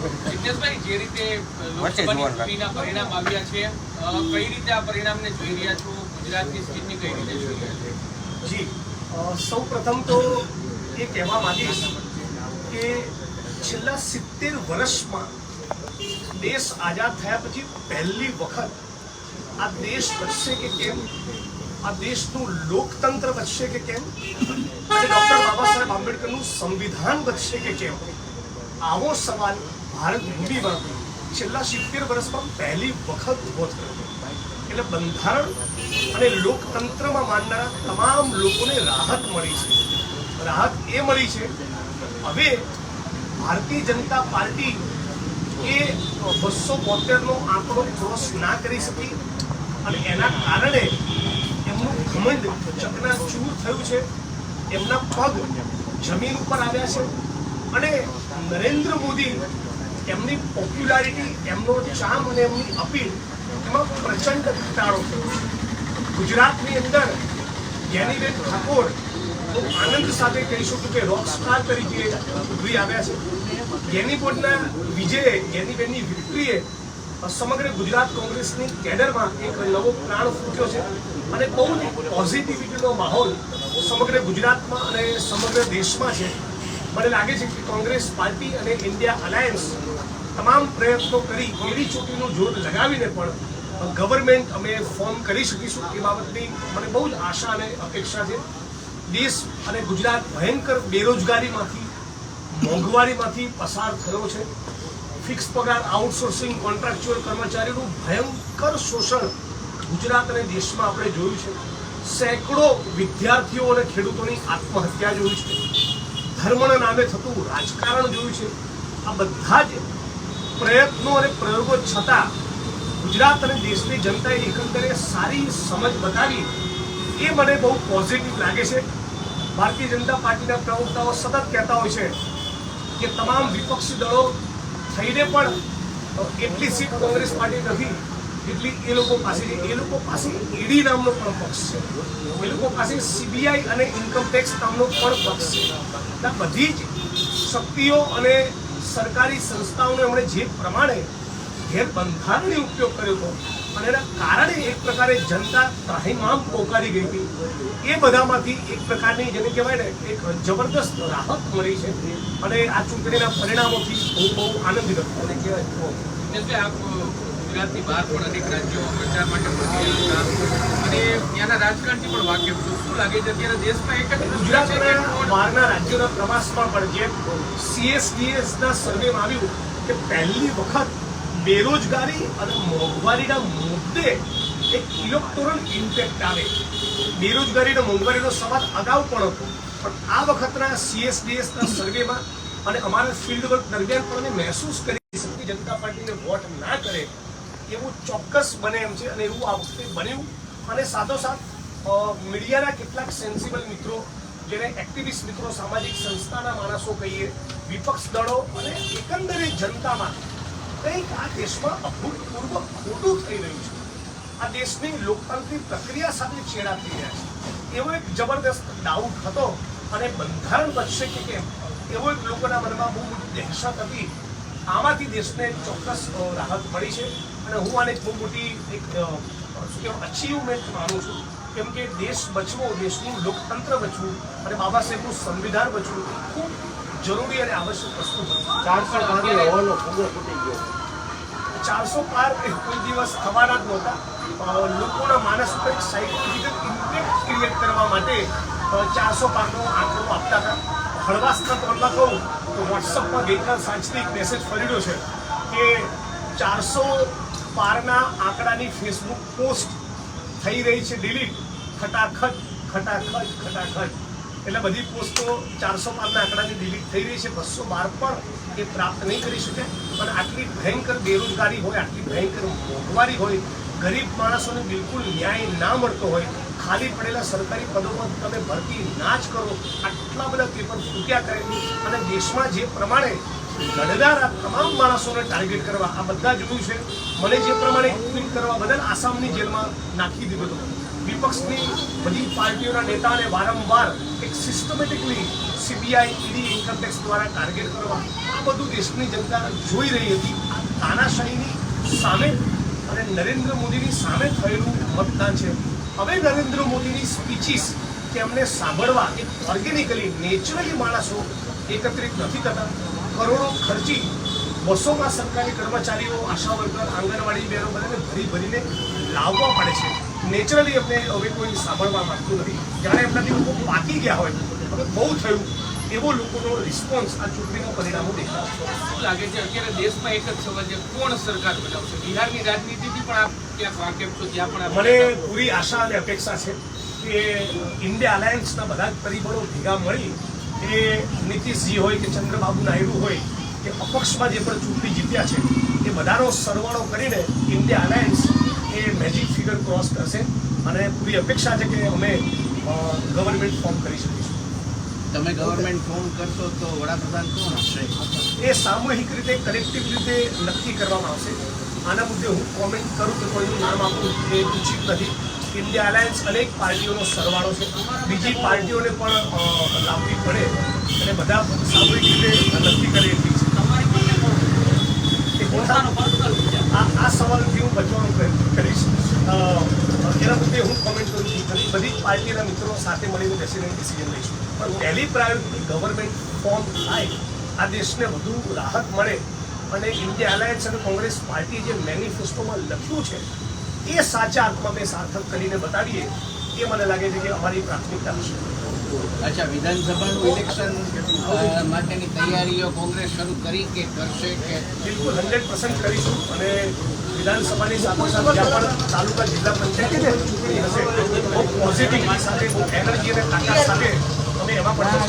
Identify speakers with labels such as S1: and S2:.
S1: જિજ્ઞેશભાઈ જે રીતે લોકસભાની ચૂંટણીના પરિણામ આવ્યા છે કઈ રીતે આ પરિણામને જોઈ રહ્યા છો? ગુજરાતની કઈ રીતે જોઈ રહ્યા છો?
S2: જી સૌ પ્રથમ તો એ કહેવા માંગીશ કે છેલ્લા સિત્તેર વર્ષમાં દેશ આઝાદ થયા પછી પહેલી વખત આ દેશ બચશે કે કેમ? આ દેશનું લોકતંત્ર બચશે કે કેમ? અને ડૉક્ટર બાબા સાહેબ આંબેડકરનું સંવિધાન બચશે કે કેમ? આવો સવાલ ભારત ભૂમિમાં છેલ્લા સિત્તેર વર્ષમાં પહેલી વખત ઊભો થયો એટલે બંધારણ અને લોકતંત્રમાં માનનારા તમામ લોકોને રાહત મળી છે. રાહત એ મળી છે, હવે ભારતીય જનતા પાર્ટી એ બસો બોતેરનો આંકડો ક્રોસ ના કરી શકી અને એના કારણે એમનું ઘમંડ ચકનાચૂર થયું છે. એમના પગ જમીન ઉપર આવ્યા છે. અને નરેન્દ્ર મોદી એમની પોપ્યુલારિટી એમનો ચામ અને એમની અપીલ એમાં પ્રચંડ ઘટાડો થયો ગુજરાતની અંદર જ્ઞાનીબેન ઠાકોર બહુ આનંદ સાથે કહી શકું કે રોક સ્ટાર તરીકે ઉભરી આવ્યા છે. ગેનીપોર્ટના વિજયે, જ્ઞાનીબેનની વિક્ટરીએ સમગ્ર ગુજરાત કોંગ્રેસની કેડરમાં એક નવો પ્રાણ ફૂટ્યો છે અને બહુ જ પોઝિટિવિટીનો માહોલ સમગ્ર ગુજરાતમાં અને સમગ્ર દેશમાં છે. મને લાગે છે કે કોંગ્રેસ પાર્ટી અને ઇન્ડિયા અલાયન્સ તમામ પ્રયત્નો કરી એવી ચૂંટણીનું જોર લગાવીને પણ ગવર્મેન્ટ અમે ફોર્મ કરી શકીશું એ બાબતની મને બહુ જ આશા અને અપેક્ષા છે. દેશ અને ગુજરાત ભયંકર બેરોજગારીમાંથી, મોંઘવારીમાંથી પસાર થયો છે. ફિક્સ પગાર, આઉટસોર્સિંગ કોન્ટ્રાક્ચ્યુઅલ કર્મચારીનું ભયંકર શોષણ ગુજરાત અને દેશમાં આપણે જોયું છે. સેંકડો વિદ્યાર્થીઓ અને ખેડૂતોની આત્મહત્યા જોઈ છે. ધર્મના નામે થતું રાજકારણ જોયું છે. આ બધા જ પ્રયત્નો અને પ્રયોગો છતાં ગુજરાત અને દેશની જનતાએ એકંદરે સારી સમજ બતાવી. એ મને બહુ પોઝિટિવ લાગે છે. ભારતીય જનતા પાર્ટીના પ્રવક્તાઓ સતત કહેતા હોય છે કે તમામ વિપક્ષી દળો થઈને પણ એટલી સીટ કોંગ્રેસ પાર્ટી નથી, એટલી એ લોકો પાસે છે. એ લોકો પાસે ઈડી નામનો પણ પક્ષ છે. એ લોકો પાસે સીબીઆઈ અને ઇન્કમ ટેક્સ નામનો પણ પક્ષ છે. બધી જ શક્તિઓ અને સરકારી સંસ્થાઓને એમણે જે પ્રમાણે ગેરબંધારણીય ઉપયોગ કર્યો હતો અને એના કારણે એક પ્રકારે જનતા ત્રાહીમામ પોકારી ગઈ હતી. એ બધામાંથી એક પ્રકારની જેને કહેવાય ને એક જબરદસ્ત રાહત મળી છે અને આ ચૂંટણીના પરિણામોથી હું બહુ આનંદિત હતો અને કહેવાય
S1: ગુજરાતની બહાર પણ અનેક રાજ્યો પ્રચાર માટે ત્યાંના રાજકારણથી પણ વાકેફ છો. શું લાગે છે અત્યારે દેશમાં એક જ પ્રશ્ન છે કે
S2: ગુજરાતના બહારના રાજ્યોના પ્રવાસમાં પણ જેમ CSDS સર્વેમાં આવ્યું કે પહેલી વખત બેરોજગારી અને મોંઘવારીના મુદ્દે એક ઇલેક્ટોરલ ઇમ્પેક્ટ આવે. બેરોજગારી અને મોંઘવારીનો સવાલ અગાઉ પણ હતો. પણ આ વખતના સીએસડીએસના સર્વેમાં અને અમારા ફિલ્ડ વર્ક દરમિયાન પણ અમે મહેસૂસ કરી શકીએ જનતા પાર્ટીને વોટ ના કરે એવું ચોક્કસ બને એમ છે અને એવું આ વખતે બન્યું અને સાથોસાથ મીડિયાના કેટલાક સેન્સિબલ મિત્રો, જેને એક્ટિવિસ્ટ મિત્રો, સામાજિક સંસ્થાના માણસો કહીએ, વિપક્ષ દળો અને એકંદરે જનતામાં કંઈક આ દેશમાં અભૂતપૂર્વ ખોટું થઈ રહ્યું છે. આ દેશની લોકતાંત્રિક પ્રક્રિયા સાથે છેડા થઈ રહ્યા છે. એવો એક જબરદસ્ત ડાઉટ હતો અને બંધારણ બચશે કે કેમ? એવો એક લોકોના મનમાં બહુ મોટી દહેશત હતી. આમાંથી દેશને ચોક્કસ રાહત મળી છે. અને હું આને બહુ મોટી એક કે અચીવમેન્ટ માનું છું? કેમ કે દેશ બચવો દેશનું લોકતંત્ર બચવું અને બાબા સાહેબનું સંવિધાન બચવું ખૂબ જરૂરી અને આવશ્યક વસ્તુ
S3: ચારસો
S2: પાર કોઈ દિવસ થવાના જ નહોતા. લોકોના માનસ પર એક સાયન્ટિફિક ઇમ્પેક્ટ ક્રિએટ કરવા માટે ચારસો પારનો આંકડો આપતા હતા. હળવાશના તોડમાં કહું તો વોટ્સઅપમાં ગઈકાલ સાંજથી એક મેસેજ ફર્યો છે કે ચારસો પારના આંકડાની ફેસબુક પોસ્ટ થઈ રહી છે ડિલીટ ખટાખટ ખટાખટ ખટાખટ. એટલે બધી પોસ્ટો ચારસો પારના આંકડાની ડિલીટ થઈ રહી છે. બસો બાર પણ એ પ્રાપ્ત નહીં કરી શકે. પણ આટલી ભયંકર બેરોજગારી હોય, આટલી ભયંકર મોંઘવારી હોય, ગરીબ માણસોને બિલકુલ ન્યાય ના મળતો હોય, ખાલી પડેલા સરકારી પદોમાં તમે ભરતી ના જ કરો, આટલા બધા પેપર ફૂટ્યા કરે. અને દેશમાં જે પ્રમાણે લડનાર તમામ માણસોને ટાર્ગેટ કરવા. આ બધા જોયું છે. મને જે પ્રમાણે કરવા બદલ આસામની જેલમાં નાખી દીધો વિપક્ષની બધી પાર્ટીઓના નેતાને વારંવાર એક systematically CBI ED income tax દ્વારા ટાર્ગેટ કરવા. આ જોઈ રહી હતી. આ તાનાશાહીની સામે અને નરેન્દ્ર મોદીની સામે થયેલું મતદાન છે. હવે નરેન્દ્ર મોદીની સ્પીચીસ કે અમને સાંભળવા એક ઓર્ગેનિકલી નેચરલી માણસો એકત્રિત નથી થતા. કરોડો ખર્ચી બસોમાં સરકારી કર્મચારીઓ આશા વર્કર આંગણવાડી બહેનો બધાને ભરી ભરીને લાવવા પડે છે. નેચરલી અમને હવે કોઈ સાંભળવા માંગતું નથી. જાણે એમનાથી લોકો પાકી ગયા હોય હવે બહુ થયું. એવો લોકોનો રિસ્પોન્સ આ ચૂંટણીના પરિણામો દેખાય
S1: શું લાગે છે? અત્યારે દેશમાં એક જ સવાલ છે. કોણ સરકાર બનાવશે? બિહારની રાજનીતિથી પણ આપ ક્યાંક વાકેફ છો? ત્યાં પણ
S2: મને પૂરી આશા અને અપેક્ષા છે કે ઇન્ડિયા અલાયન્સના બધા જ પરિબળો ભેગા મળી એ નીતિશજી હોય કે ચંદ્રબાબુ નાયડુ હોય કે અપક્ષમાં જે પણ ચૂંટણી જીત્યા છે એ બધાનો સરવાળો કરીને ઇન્ડિયા અલાયન્સ એ મેજિક ફિગર ક્રોસ કરશે અને પૂરી અપેક્ષા છે કે અમે ગવર્મેન્ટ ફોર્મ કરી શકીશું.
S4: તમે ગવર્મેન્ટ ફોર્મ કરશો તો વડાપ્રધાન કોણ હશે?
S2: એ સામૂહિક રીતે કલેક્ટિવ રીતે નક્કી કરવામાં આવશે. આના મુદ્દે હું કોમેન્ટ કરું કે કોઈનું નામ આપું એ ઉચિત નથી. ઇન્ડિયા અલાયન્સ અનેક પાર્ટીઓનો સરવાળો છે. બીજી પાર્ટીઓને પણ લાવવી પડે અને બધા સામૂહિક રીતે નક્કી કરી છે. આ સવાલથી હું બચવાનો કરીશ. એના મુદ્દે હું કોમેન્ટ કરું છું. ઘણી બધી જ પાર્ટીના મિત્રો સાથે મળીને બેસીને ડિસિઝન લઈશું. પણ પહેલી પ્રાયોરિટી ગવર્મેન્ટ ફોર્મ થાય, આ દેશને વધુ રાહત મળે અને ઇન્ડિયા અલાયન્સ અને કોંગ્રેસ પાર્ટીએ જે મેનિફેસ્ટોમાં લખ્યું છે એ સાચા અર્થમાં મેં સાર્થક કરીને બતાવીએ એ મને લાગે છે કે અમારી પ્રાથમિકતા હશે
S4: અચ્છા વિધાનસભાનું ઇલેક્શન માટેની તૈયારીઓ કોંગ્રેસ શરૂ કરી કે કરશે કે
S2: બિલકુલ હંડ્રેડ પર્સન્ટ કરીશું અને વિધાનસભાની સાથે સાથે જ્યાં પણ તાલુકા જિલ્લા પંચાયતની ચૂંટણી હશે બહુ પોઝિટિવ સાથે બહુ એનર્જી અને તાકાત સાથે અમે એમાં પણ.